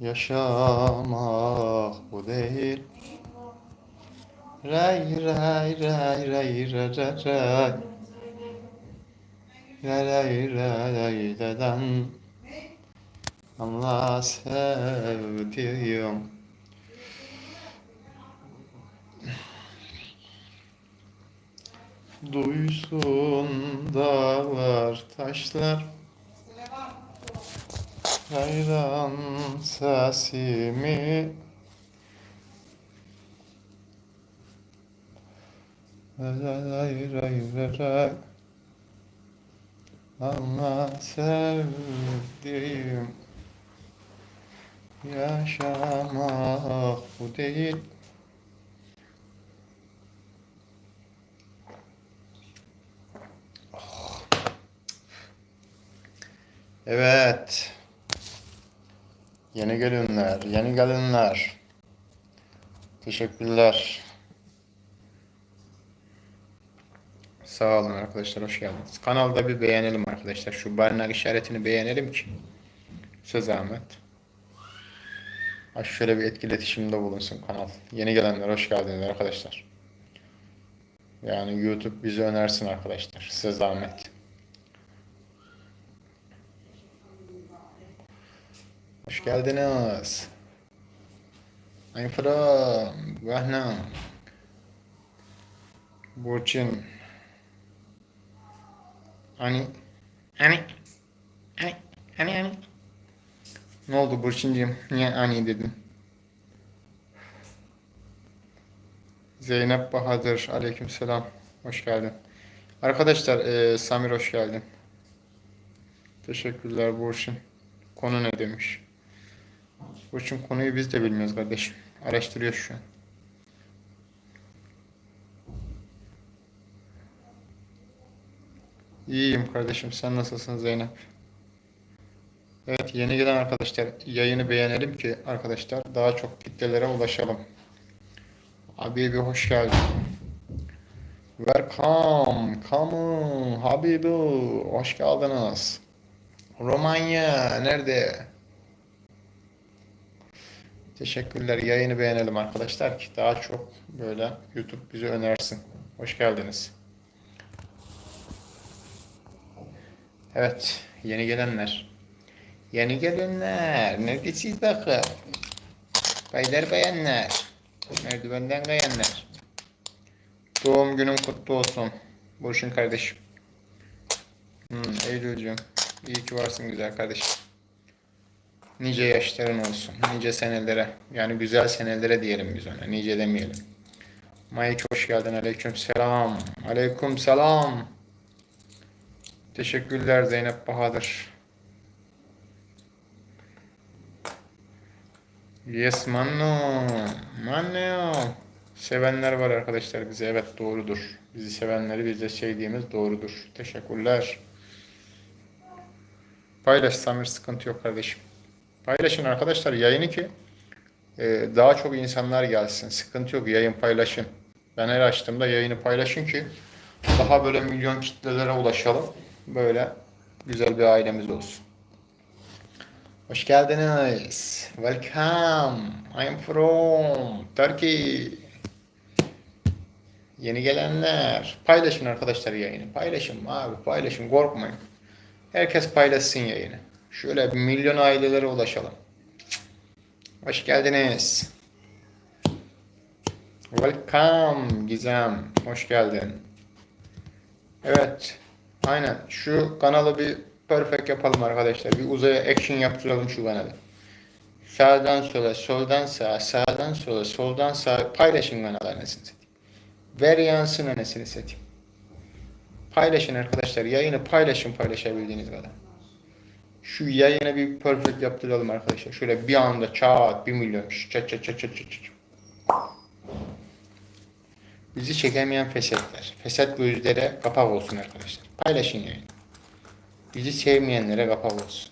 Yaşamak bu değil. Ray ray ray ray ray ray ray. Ray ray ray ray dadan. Allah sevdiğim. Duysun dağlar taşlar Hayran sesimi. Ama sevdiğim Yaşamak bu değil. Evet. Yeni gelinler, yeni gelinler. Teşekkürler. Sağ olun arkadaşlar, hoş geldiniz. Kanalda bir beğenelim arkadaşlar. Şu barınak işaretini beğenelim ki. Size zahmet. Ha şöyle bir etkili iletişimde bulunsun kanal. Yeni gelenler hoş geldiniz arkadaşlar. Yani YouTube bizi önersin arkadaşlar. Size zahmet. Hoş geldiniz. I'm from Vietnam. Burçin. Ani. Ani. Ani. Ani ani. Ne oldu Burçinciğim? Niye ani dedin? Zeynep Bahadır. Aleykümselam. Hoş geldin. Arkadaşlar eee, Samir hoş geldin. Teşekkürler Burçin. Konu ne demiş? Burçin konuyu biz de bilmiyoruz kardeşim. Araştırıyoruz şu an. İyiyim kardeşim. Sen nasılsın Zeynep? Evet yeni gelen arkadaşlar yayını beğenelim ki arkadaşlar daha çok kitlelere ulaşalım. Habibi hoş geldin. Welcome, come on, Habibi, hoş geldiniz. Romanya nerede? Teşekkürler. Yayını beğenelim arkadaşlar ki daha çok böyle YouTube bizi önersin. Hoş geldiniz. Evet, yeni gelenler. Yeni gelenler. Neredesiniz bakın? Baylar bayanlar. Merdivenden kayanlar. Doğum günün kutlu olsun. Burçin kardeşim. Hmm, Eylül'cüğüm. İyi ki varsın güzel kardeşim. Nice yaşların olsun. Nice senelere. Yani güzel senelere diyelim biz ona. Nice demeyelim. Mike hoş geldin. Aleyküm selam. Aleyküm selam. Teşekkürler Zeynep Bahadır. Yes manno. Manno. Sevenler var arkadaşlar bize. Evet doğrudur. Bizi sevenleri bize sevdiğimiz doğrudur. Teşekkürler. Paylaş Samir sıkıntı yok kardeşim. Paylaşın arkadaşlar yayını ki e, daha çok insanlar gelsin. Sıkıntı yok yayın paylaşın. Ben her açtığımda yayını paylaşın ki daha böyle milyon kitlelere ulaşalım. Böyle güzel bir ailemiz olsun. Hoş geldiniz. Welcome. I'm from Turkey. Yeni gelenler. Paylaşın arkadaşlar yayını. Paylaşın abi paylaşın korkmayın. Herkes paylaşsın yayını. Şöyle bir milyon ailelere ulaşalım. Hoş geldiniz. Welcome Gizem. Hoş geldin. Evet. Aynen. Şu kanalı bir perfect yapalım arkadaşlar. Bir uzaya action yaptıralım şu kanalı. Sağdan sola, soldan sağa, sağdan sola, soldan sağa paylaşın kanalı anasını satayım. Ver yansın anasını satayım. Paylaşın arkadaşlar. Yayını paylaşın paylaşabildiğiniz kadar. Şu yayını bir perfect yaptıralım arkadaşlar. Şöyle bir anda çat bir milyon. Çat çat çat çat çat. Bizi çekemeyen fesatlar. Fesat gözlere kapak olsun arkadaşlar. Paylaşın yayını. Bizi sevmeyenlere kapak olsun.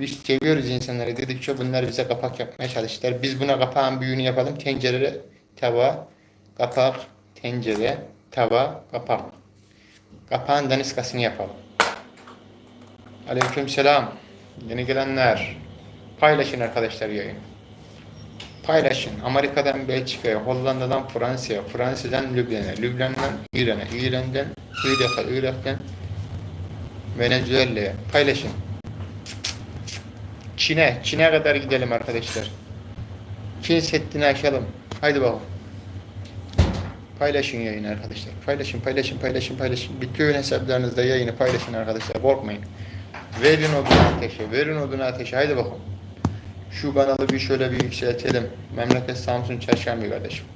Biz seviyoruz insanları dedikçe bunlar bize kapak yapmaya çalıştılar. Biz buna kapağın büyüğünü yapalım. Tencere, tava, kapak, tencere, tava, kapak. Kapağın daniskasını yapalım. Aleyküm selam. Yeni gelenler. Paylaşın arkadaşlar yayın. Paylaşın. Amerika'dan Belçika'ya, Hollanda'dan Fransa'ya, Fransa'dan Lübnan'a, Lübnan'dan İran'a, İran'dan Irak'a, Irak'tan Venezuela'ya. Paylaşın. Çin'e, Çin'e kadar gidelim arkadaşlar. Çin Seddi'ni aşalım. Haydi bakalım. Paylaşın yayını arkadaşlar. Paylaşın, paylaşın, paylaşın, paylaşın. Bütün hesaplarınızda yayını paylaşın arkadaşlar. Korkmayın. Verin odunu ateşe, verin odunu ateşe. Haydi bakalım. Şu kanalı bir şöyle bir yükseltelim. Memleket Samsun Çarşamba kardeşim.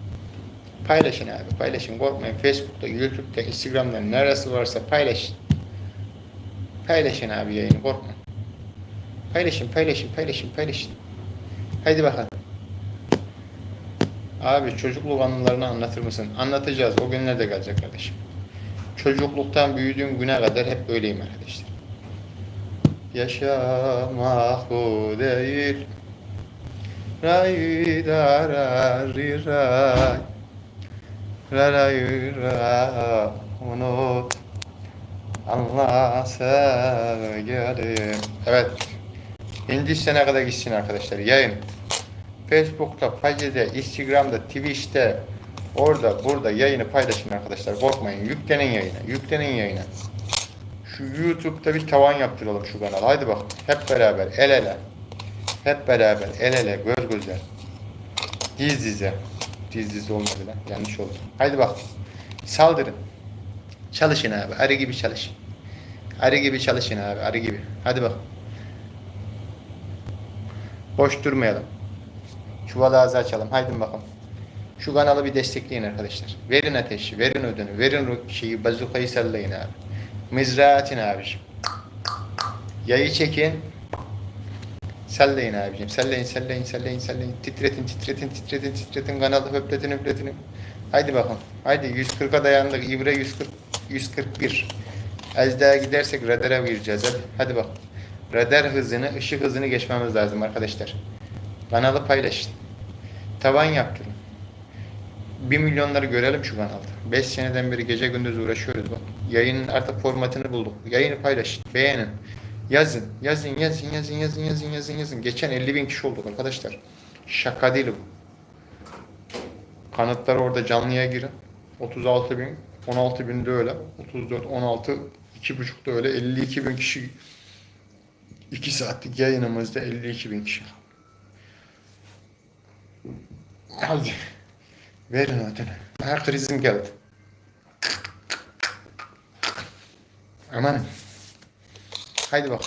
Paylaşın abi, paylaşın. Korkmayın. Facebook'ta, YouTube'da, Instagram'da neresi varsa paylaşın. Paylaşın abi yayını, korkma. Paylaşın, paylaşın, paylaşın, paylaşın. Haydi bakalım. Abi çocukluk anılarını anlatır mısın? Anlatacağız. O günler de gelecek kardeşim. Çocukluktan büyüdüğüm güne kadar hep böyleyim arkadaşlar. Yaşamak bu değil. Ray da ra ri ray. Ra ray ra unut. Allah sevgilim. Evet. Hindistan'a kadar gitsin arkadaşlar. Yayın. Facebook'ta, Face'de, Instagram'da, Twitch'te, orada, burada yayını paylaşın arkadaşlar. Korkmayın. Yüklenin yayına. Yüklenin yayına. Şu YouTube'da bir tavan yaptıralım şu kanala. Haydi bak. Hep beraber, el ele. Hep beraber, el ele, göz göze. Diz dize. Diz dize olmadı lan. Yanlış oldu. Haydi bak. Saldırın. Çalışın abi. Arı gibi çalışın. Arı gibi çalışın abi. Arı gibi. Hadi bak. Boş durmayalım. Çuval ağzı açalım. Haydi bakalım. Şu kanalı bir destekleyin arkadaşlar. Verin ateşi, verin ödünü, verin şeyi, bazukayı sallayın abi. Mızrağı atın abiciğim. Yayı çekin. Sallayın abiciğim. Sallayın, sallayın, sallayın, sallayın. Titretin, titretin, titretin, titretin. Kanalı höpletin, höpletin. Haydi bakalım. Haydi 140'a dayandık. İbre 140, 141. Az daha gidersek radara gireceğiz. Hadi, hadi bak. Radar hızını, ışık hızını geçmemiz lazım arkadaşlar. Kanalı paylaşın. Tavan yaptırın. 1 milyonları görelim şu kanalda. 5 seneden beri gece gündüz uğraşıyoruz bak. Yayının artık formatını bulduk. Yayını paylaşın, beğenin. Yazın, yazın, yazın, yazın, yazın, yazın, yazın, yazın. Geçen 50 bin kişi olduk arkadaşlar. Şaka değil bu. Kanıtlar orada canlıya girin. 36 bin, 16 bin de öyle. 34, 16, 2,5 da öyle. 52 bin kişi 2 saatlik yayınımızda 52 bin kişi. Hadi. Verin ödünü. Ha krizim geldi. Amanın. Haydi bak.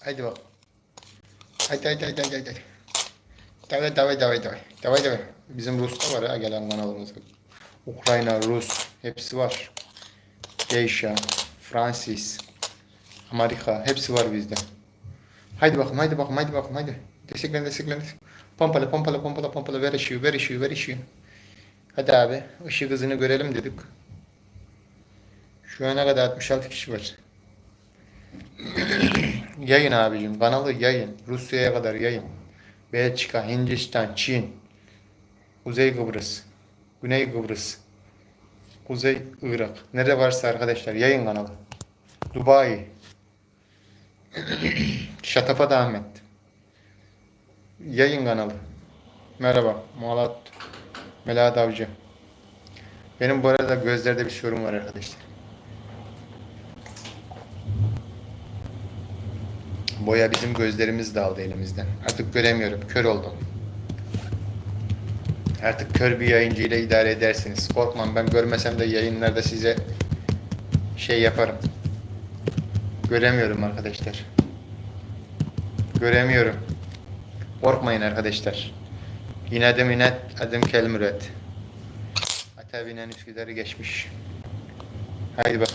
Haydi bak. Haydi haydi haydi haydi haydi. Davay davay davay davay. Davay davay. Bizim Rus'ta var ha gelen kanalımızda. Ukrayna, Rus hepsi var. Geisha, Fransis, Amerika hepsi var bizde. Haydi bakalım, haydi bakalım, haydi bakalım, haydi. Desteklen, desteklen. Pompala, pompala, pompala, pompala. Ver ışığı, ver ışığı, ver ışığı. Hadi abi, ışık hızını görelim dedik. Şu ana kadar 66 kişi var. yayın abicim, kanalı yayın. Rusya'ya kadar yayın. Belçika, Hindistan, Çin, Kuzey Kıbrıs, Güney Kıbrıs, Kuzey Irak. Nerede varsa arkadaşlar yayın kanalı. Dubai, Şatafat Ahmet. Yayın kanalı. Merhaba. Muhalat. Melahat Avcı. Benim bu arada gözlerde bir sorun var arkadaşlar. Boya bizim gözlerimiz daldı elimizden. Artık göremiyorum. Kör oldum. Artık kör bir yayıncı ile idare edersiniz. Korkmam ben görmesem de yayınlarda size şey yaparım. Göremiyorum arkadaşlar. Göremiyorum. Korkmayın arkadaşlar. Yine adım inat, adım kelmüret. Ata binen Üsküdar'ı geçmiş. Haydi bak.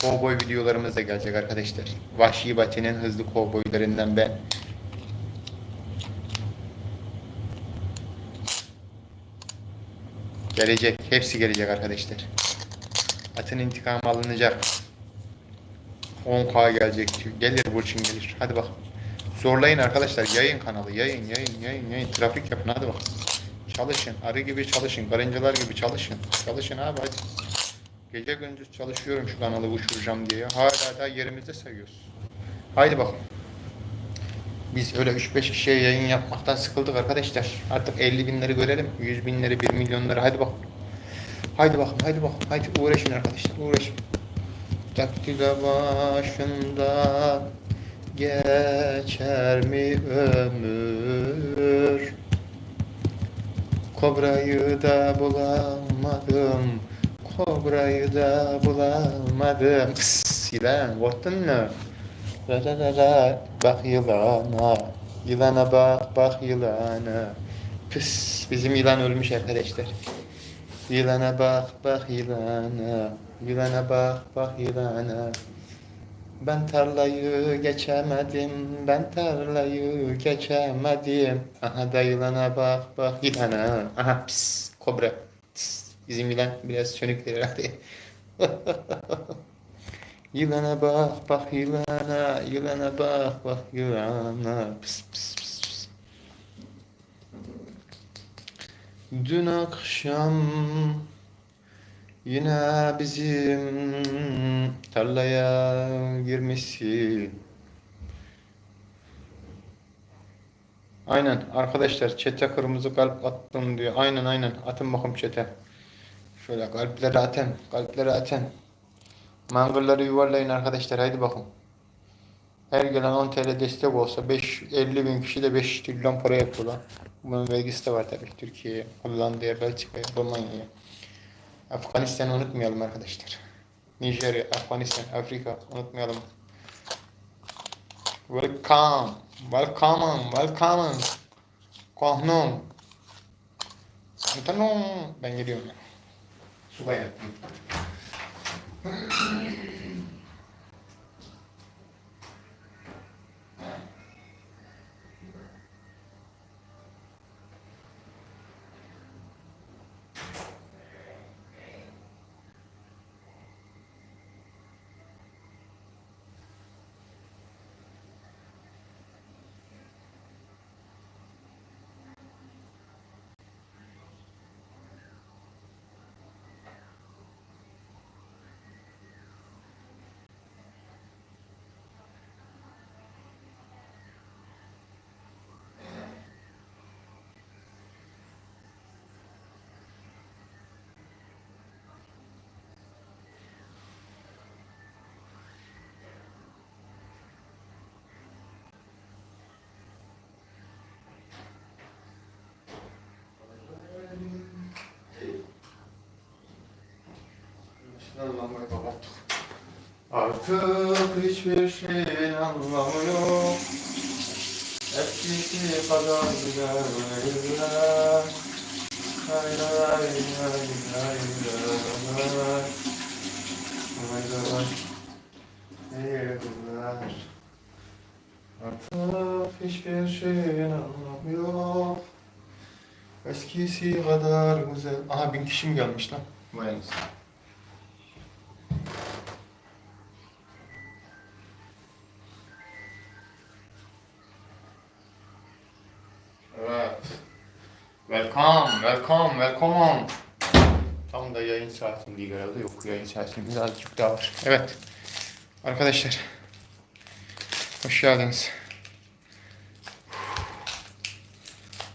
Kovboy videolarımız da gelecek arkadaşlar. Vahşi Batı'nın hızlı kovboylarından ben. Gelecek. Hepsi gelecek arkadaşlar. Atın intikamı alınacak. 10K gelecek. Gelir Burçin gelir. Hadi bak. Zorlayın arkadaşlar. Yayın kanalı. Yayın, yayın, yayın, yayın. Trafik yapın. Hadi bak. Çalışın. Arı gibi çalışın. Karıncalar gibi çalışın. Çalışın abi hadi. Gece gündüz çalışıyorum şu kanalı uçuracağım diye. Hala da yerimizde sayıyoruz. Haydi bakalım. Biz öyle 3-5 kişiye yayın yapmaktan sıkıldık arkadaşlar. Artık 50 binleri görelim. 100 binleri, 1 milyonları. Hadi bak. Haydi bakalım, haydi bakalım. Haydi uğraşın arkadaşlar, uğraşın. Daktilo başında geçer mi ömür? Kobrayı da bulamadım. Kobrayı da bulamadım. Pıs, yılan, korktun mu? Ra ra ra ra, bak yılana. Yılana bak, bak yılana. Pıs, bizim yılan ölmüş arkadaşlar. Yılana bak, bak yılana. Yılana bak, bak yılana. Ben tarlayı geçemedim, ben tarlayı geçemedim. Aha da bak, bak yılana. Aha pis, kobra. Pis, bizim yılan biraz sönük herhalde. yılana bak, bak yılana, yılana bak, bak yılana. Pis, pis, pis, pis. Dün akşam Yine bizim tarlaya girmişsin. Aynen arkadaşlar çete kırmızı kalp attım diyor. Aynen aynen atın bakalım çete. Şöyle kalpleri atın. Kalpleri atın. Mangırları yuvarlayın arkadaşlar haydi bakalım. Her gelen 10 TL destek olsa 5 50 bin kişi de 5 trilyon para yapıyor lan. Bunun vergisi de var tabii Türkiye'ye, Hollanda'ya, Belçika'ya, Romanya'ya. Afganistan'ı unutmayalım arkadaşlar. Nijerya, Afganistan, Afrika unutmayalım. Welcome, welcome, welcome. Kohnum. Tamam, ben geliyorum. Subay Artık hiçbir şeyin anlamı. Eskisi kadar güzel değiller. Lay lay. Artık hiçbir şeyin anlamı. Eskisi kadar güzel. Aha bin kişi mi gelmiş lan? Vay anasını. Welcome, welcome, welcome. Tam da yayın saatim değil herhalde. Yok yayın saatim birazcık daha var. Evet. Arkadaşlar. Hoş geldiniz.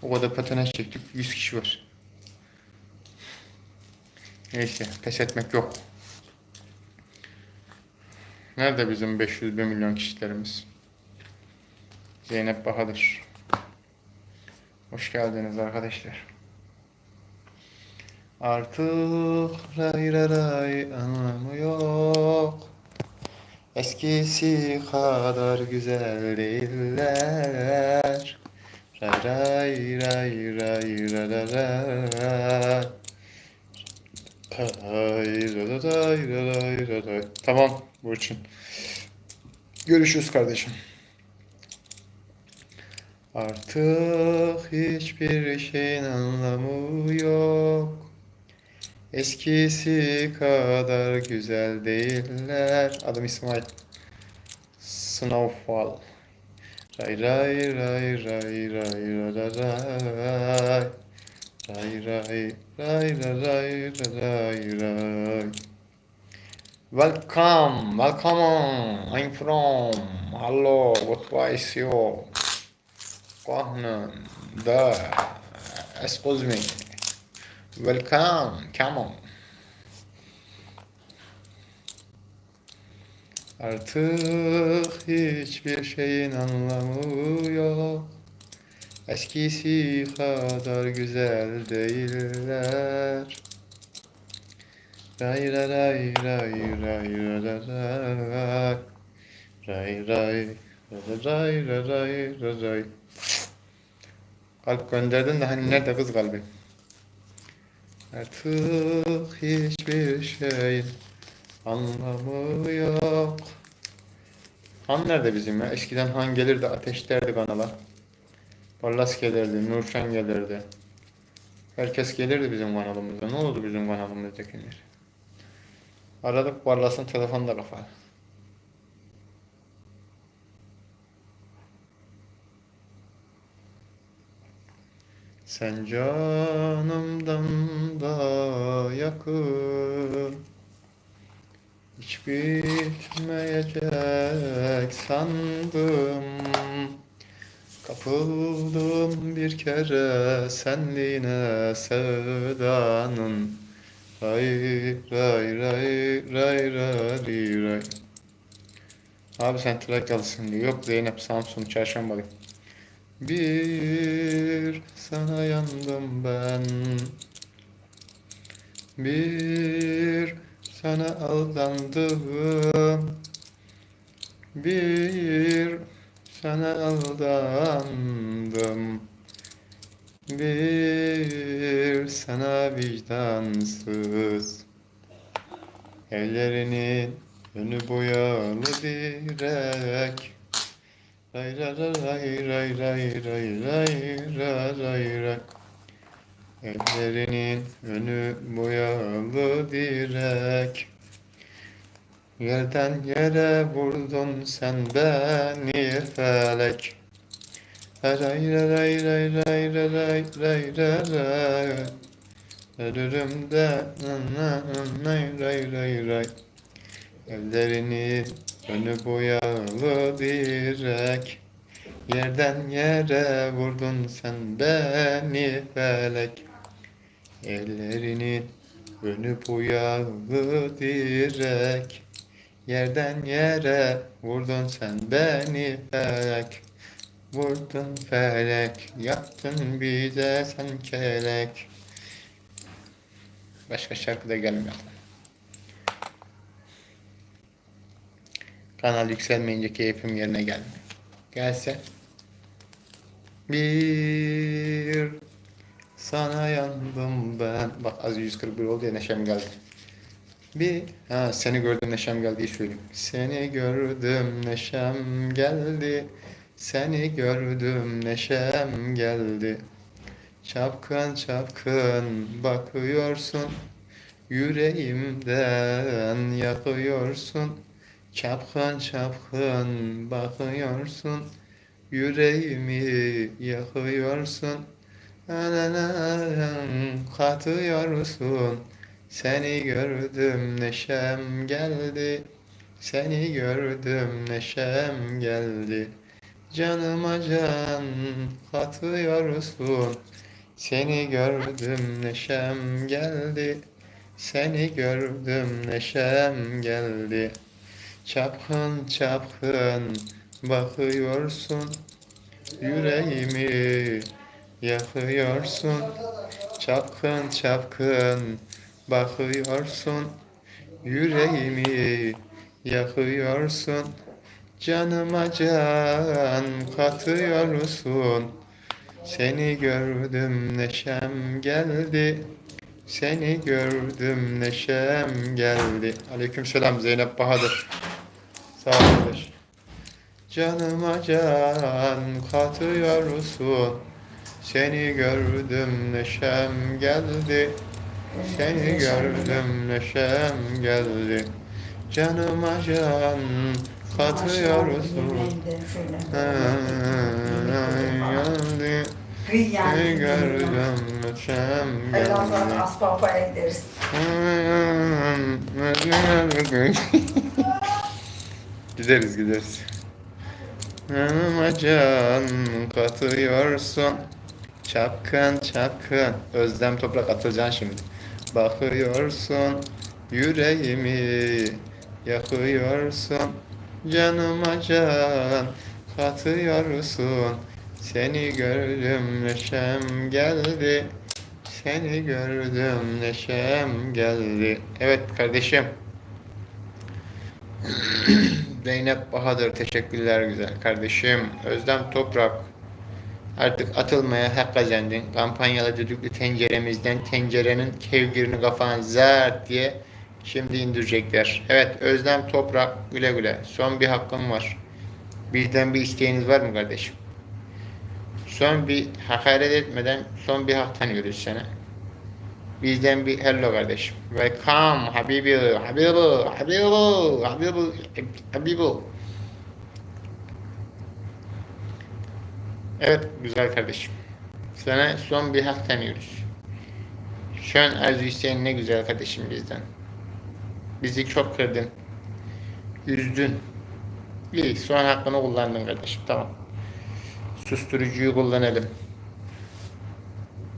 O kadar patinaj çektik. 100 kişi var. Neyse pes etmek yok. Nerede bizim 500 bin milyon kişilerimiz? Zeynep Bahadır. Hoş geldiniz arkadaşlar. Artık ray ray ray anlamı yok. Eskisi kadar güzel değiller. Ray ray ray ray ray ray ray. Ray ray ray ray ray ray. Tamam Burçin. Görüşürüz kardeşim. Artık hiçbir şeyin anlamı yok. Eskisi kadar güzel değiller. Adım İsmail. Snowfall. Ray ray ray ray ray ray ray ray. Ray ray ray ray ray ray ray. Welcome, welcome. I'm from. Hello, what was you? Kohnen. Da. Excuse me. Welcome. Come on. Artık hiçbir şeyin anlamı yok. Eskisi kadar güzel değiller. Ray ray ray ray ray ray ray ray ray ray ray ray ray ray Kalp gönderdin de hani nerede kız kalbim? Artık hiçbir şeyin anlamı yok. Han nerede bizim ya? Eskiden Han gelirdi ateşlerdi kanala. Barlas gelirdi, Nurşen gelirdi. Herkes gelirdi bizim kanalımıza. Ne oldu bizim kanalımızdakiler? Aradık Barlas'ın telefonu da Sen canımdan da yakın Hiç bitmeyecek sandım Kapıldım bir kere senliğine sevdanın Ray ray ray ray ray ray Abi sen Trakyalısın diyor. Yok Zeynep Samsun Çarşambalı. Bir sana yandım ben. Bir sana aldandım. Bir sana aldandım. Bir sana vicdansız. Ellerinin önü boyalı direk Ray ray ray ray ray ray ray ray ray ray Ellerinin önü boyalı direk Yerden yere vurdun sen beni felek Ray ray ray ray ray ray ray ray ray ray Ölürümde ray ray ray ray Ellerini önü boyalı direk Yerden yere vurdun sen beni felek. Ellerinin önü boyalı direk Yerden yere vurdun sen beni felek. Vurdun felek Yaptın bize sen kelek. Başka şarkı da gelmiyor. Kanal yükselmeyince keyfim yerine gelmiyor. Gelse. Bir sana yandım ben. Bak az 141 oldu ya neşem geldi. Bir ha seni gördüm neşem geldi söyleyeyim. Seni gördüm neşem geldi. Seni gördüm neşem geldi. Çapkın çapkın bakıyorsun. Yüreğimden yakıyorsun. Çapkın çapkın bakıyorsun. Yüreğimi yakıyorsun. Ananan katıyorsun. Seni gördüm neşem geldi. Seni gördüm neşem geldi. Canıma can katıyorsun. Seni gördüm neşem geldi. Seni gördüm neşem geldi. Çapkın çapkın bakıyorsun. Yüreğimi yakıyorsun. Çapkın çapkın bakıyorsun. Yüreğimi yakıyorsun. Canıma can katıyorsun. Seni gördüm neşem geldi. Seni gördüm neşem geldi. Aleykümselam Zeynep Bahadır. Sağ ol kardeş. Canıma can katıyorsun. Seni gördüm neşem geldi. Seni gördüm neşem geldi. Canıma can katıyorsun. Geldi. Seni gördüm neşem geldi. Aspava'ya gideriz. Gideriz gideriz. Yanıma can katıyorsun. Çapkın çapkın. Özlem toprak atacaksın şimdi. Bakıyorsun yüreğimi yakıyorsun. Canıma can katıyorsun. Seni gördüm neşem geldi. Seni gördüm neşem geldi. Evet kardeşim. Zeynep Bahadır teşekkürler güzel kardeşim. Özlem Toprak artık atılmaya hak kazandın. Kampanyalı düdüklü tenceremizden tencerenin kevgirini kafana zart diye şimdi indirecekler. Evet Özlem Toprak güle güle. Son bir hakkım var. Bizden bir isteğiniz var mı kardeşim? Son bir hakaret etmeden son bir hak tanıyoruz sana. Bizden bir hello kardeşim. Welcome Habibi, Habibi, Habibi, Habibi, Habibi. Evet güzel kardeşim. Sana son bir hak tanıyoruz. Şu an Arzu Hüseyin ne güzel kardeşim bizden. Bizi çok kırdın. Üzdün. İyi son hakkını kullandın kardeşim tamam. Susturucuyu kullanalım.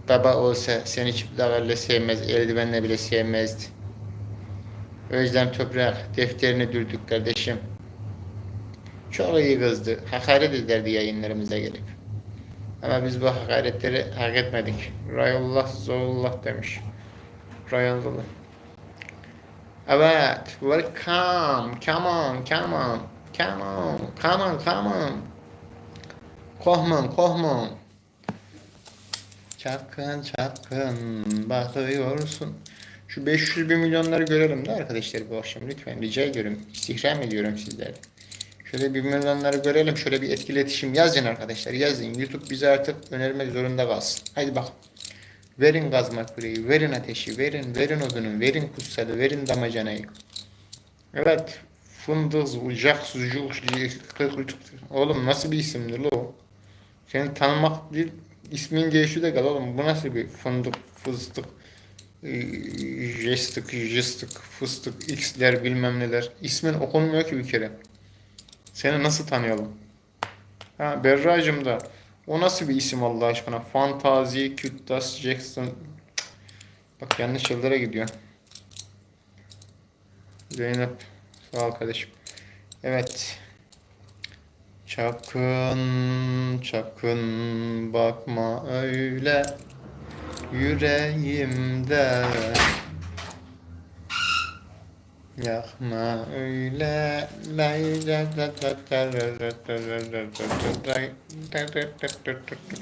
Baba olsa seni çıplaklarla sevmez, eldivenle bile sevmezdi. Özlem Toprak defterini dürdük kardeşim. Çok iyi kızdı. Hakaret ederdi yayınlarımıza gelip. Ama biz bu hakaretleri hak etmedik. Rayullah zorullah demiş. Rayullah. Evet, welcome, come on, come on, come on, come on, come on. Kohman, kohman. Çapkın çapkın bakıyorsun. Şu 500 bin milyonları görelim de arkadaşlar bu akşam lütfen rica ediyorum. İstihdam ediyorum sizlerden. Şöyle bir milyonları görelim. Şöyle bir etkiletişim yazın arkadaşlar. Yazın. YouTube bize artık önermek zorunda kalsın. Haydi bak. Verin gazma küreği, verin ateşi, verin, verin odunu, verin kutsalı, verin damacanayı. Evet. Fındık, ucak, sucuk, oğlum nasıl bir isimdir lo? Seni tanımak değil, ismin değişiyor da kal oğlum. Bu nasıl bir fındık, fıstık, e, jestik, jestik, fıstık, x'ler bilmem neler. İsmin okunmuyor ki bir kere. Seni nasıl tanıyalım? Ha Berra'cığım da o nasıl bir isim Allah aşkına? Fantazi, Küttas, Jackson. Bak yanlış yıllara gidiyor. Zeynep. Sağ ol kardeşim. Evet. Çakın, çakın bakma öyle yüreğimde Yakma öyle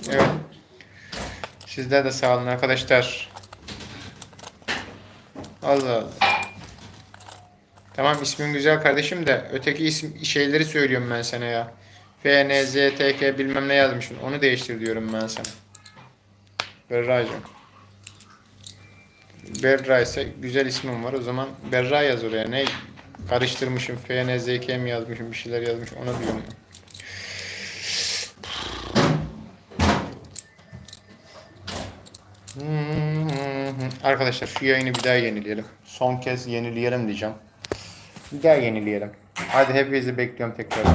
Evet Sizler de sağ olun arkadaşlar Allah Allah Tamam ismin güzel kardeşim de öteki isim şeyleri söylüyorum ben sana ya. FNZTK bilmem ne yazmışsın. Onu değiştir diyorum ben sana. Berra'cığım. Berra ise güzel ismim var. O zaman Berra yaz oraya. Ne karıştırmışım. FNZK mi yazmışım. Bir şeyler yazmışım. Ona diyorum. Arkadaşlar şu yayını bir daha yenileyelim. Son kez yenileyelim diyeceğim. Bir daha yenileyelim. Hadi hepinizi bekliyorum tekrar.